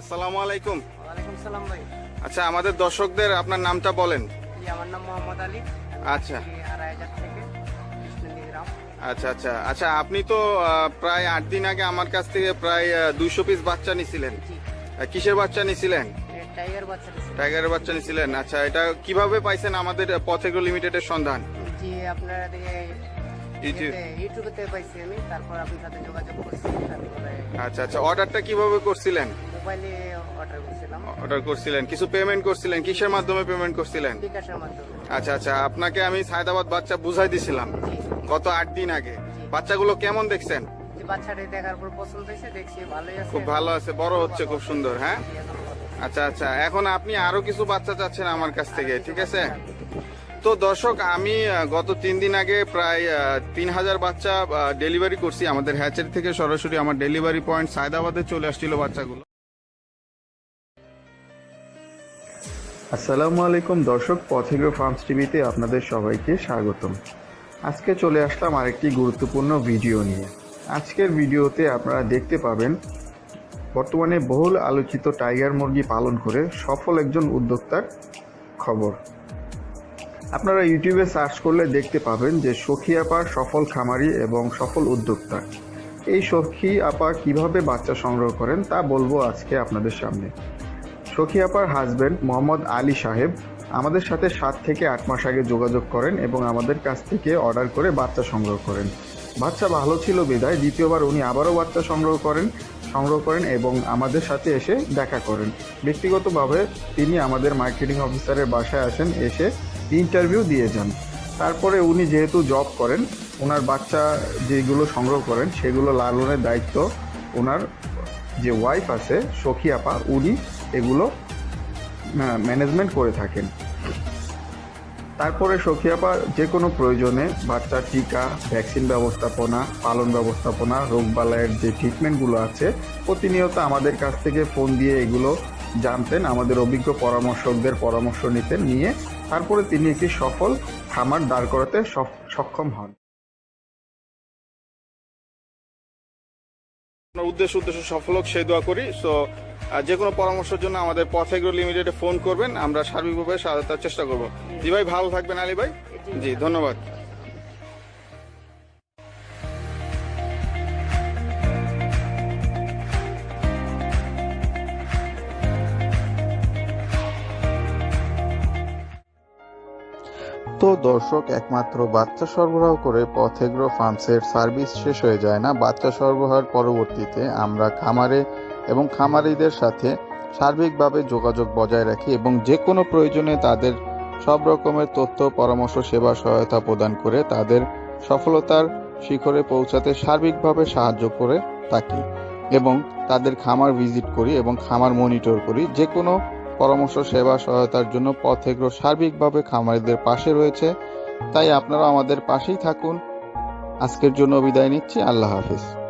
আসসালামু আলাইকুম। ওয়ালাইকুম সালাম ভাই। আচ্ছা আমাদের দর্শকদের আপনার নামটা বলেন। আমার নাম মোহাম্মদ আলী। আচ্ছা। আচ্ছা আচ্ছা। আচ্ছা আপনি তো প্রায় আট দিন আগে আমার কাছ থেকে প্রায় দুইশো পিস বাচ্চা নিছিলেন। কিসের বাচ্চা নিছিলেন? টাইগার বাচ্চা টাইগারের বাচ্চা নিছিলেন। আচ্ছা এটা কীভাবে পাইছেন আমাদের পথেগ্রো লিমিটেডের সন্ধান? জি আপনারা দিকে পাইছি আমি। তারপর আপনার সাথে যোগাযোগ করছি। আচ্ছা আচ্ছা। অর্ডারটা কীভাবে করছিলেন? মোবাইলে অর্ডার করছিলাম। অর্ডার করছিলেন। কিছু পেমেন্ট করছিলেন? কিসের মাধ্যমে পেমেন্ট করছিলেন? বিকাশের মাধ্যমে। আচ্ছা আচ্ছা আপনাকে আমি সায়দাবাদ বাচ্চা বুঝাই দিছিলাম। গত আট দিন আগে। বাচ্চাগুলো কেমন দেখছেন? বাচ্চাটি দেখার পর পছন্দ হয়েছে দেখছি ভালোই আছে। খুব ভালো আছে বড় হচ্ছে খুব সুন্দর হ্যাঁ। আচ্ছা আচ্ছা এখন আপনি আরও কিছু বাচ্চা চাচ্ছেন আমার কাছ থেকে ঠিক আছে? তো দর্শক আমি গত তিন দিন আগে প্রায় তিন হাজার বাচ্চা ডেলিভারি করছি। আমাদের হ্যাচারি থেকে সরাসরি আমার ডেলিভারি পয়েন্ট সায়দাবাদে চলে আসছিল বাচ্চাগুলো। আসসালামু আলাইকুম দর্শক পথেগ্র ফার্মস টিভিতে আপনাদের সবাইকে স্বাগতম। আজকে চলে আসলাম আরেকটি গুরুত্বপূর্ণ ভিডিও নিয়ে। আজকের ভিডিওতে আপনারা দেখতে পাবেন, বর্তমানে বহুল আলোচিত টাইগার মুরগি পালন করে সফল একজন উদ্যোক্তার খবর। আপনারা ইউটিউবে সার্চ করলে দেখতে পাবেন যে সখী আপার সফল খামারি এবং সফল উদ্যোক্তা। এই সখী আপা কীভাবে বাচ্চা সংগ্রহ করেন তা বলব আজকে আপনাদের সামনে। সখী আপার হাজবেন্ড মোহাম্মদ আলী সাহেব আমাদের সাথে সাত থেকে আট মাস আগে যোগাযোগ করেন এবং আমাদের কাছ থেকে অর্ডার করে বাচ্চা সংগ্রহ করেন। বাচ্চা ভালো ছিল বিদায়, দ্বিতীয়বার উনি আবারও বাচ্চা সংগ্রহ করেন সংগ্রহ করেন এবং আমাদের সাথে এসে দেখা করেন। ব্যক্তিগতভাবে তিনি আমাদের মার্কেটিং অফিসারের বাসায় আসেন, এসে ইন্টারভিউ দিয়ে যান। তারপরে উনি যেহেতু জব করেন ওনার বাচ্চা যেগুলো সংগ্রহ করেন, সেগুলো লালনের দায়িত্ব। ওনার যে ওয়াইফ আছে সখী আপা উনি এগুলো ম্যানেজমেন্ট করে থাকেন। তারপরে সখী আপা যে কোনো প্রয়োজনে বাচ্চার টিকা ভ্যাকসিন ব্যবস্থাপনা, পালন ব্যবস্থাপনা রোগবালাইয়ের যে ট্রিটমেন্টগুলো আছে, প্রতিনিয়ত আমাদের কাছ থেকে ফোন দিয়ে এগুলো জানতেন, আমাদের অভিজ্ঞ পরামর্শকদের পরামর্শ নিতেন, নিয়ে তারপরে তিনি একটি সফল খামার দাঁড় করাতে সক্ষম হন। উদ্দেশ্য উদ্দেশ্য সফল হোক, সেই দোয়া করি। সো যে কোনো পরামর্শের জন্য আমাদের পথেগ্রো লিমিটেডে ফোন করবেন, আমরা সার্বিকভাবে সহায়তার চেষ্টা করব। জি ভাই, ভালো থাকবেন আলী ভাই। জি, ধন্যবাদ। তো দর্শক, একমাত্র বাচ্চা সরবরাহ করে পথেগ্রো ফার্মসের সার্ভিস শেষ হয়ে যায় না। বাচ্চা সরবরাহের পরবর্তীতে আমরা খামারে এবং খামারিদের সাথে সার্বিকভাবে যোগাযোগ বজায় রাখি এবং যে কোনো প্রয়োজনে তাদের সব রকমের তথ্য, পরামর্শ, সেবা সহায়তা প্রদান করে তাদের সফলতার শিখরে পৌঁছাতে সার্বিকভাবে সাহায্য করে থাকি এবং তাদের খামার ভিজিট করি এবং খামার মনিটর করি। যে কোনো পরামর্শ, সেবা সহায়তার জন্য পথেগ্রো সার্বিকভাবে খামারিদের পাশে রয়েছে। তাই আপনারা আমাদের পাশেই থাকুন। আজকের জন্য বিদায় নিচ্ছি। আল্লাহ হাফিজ।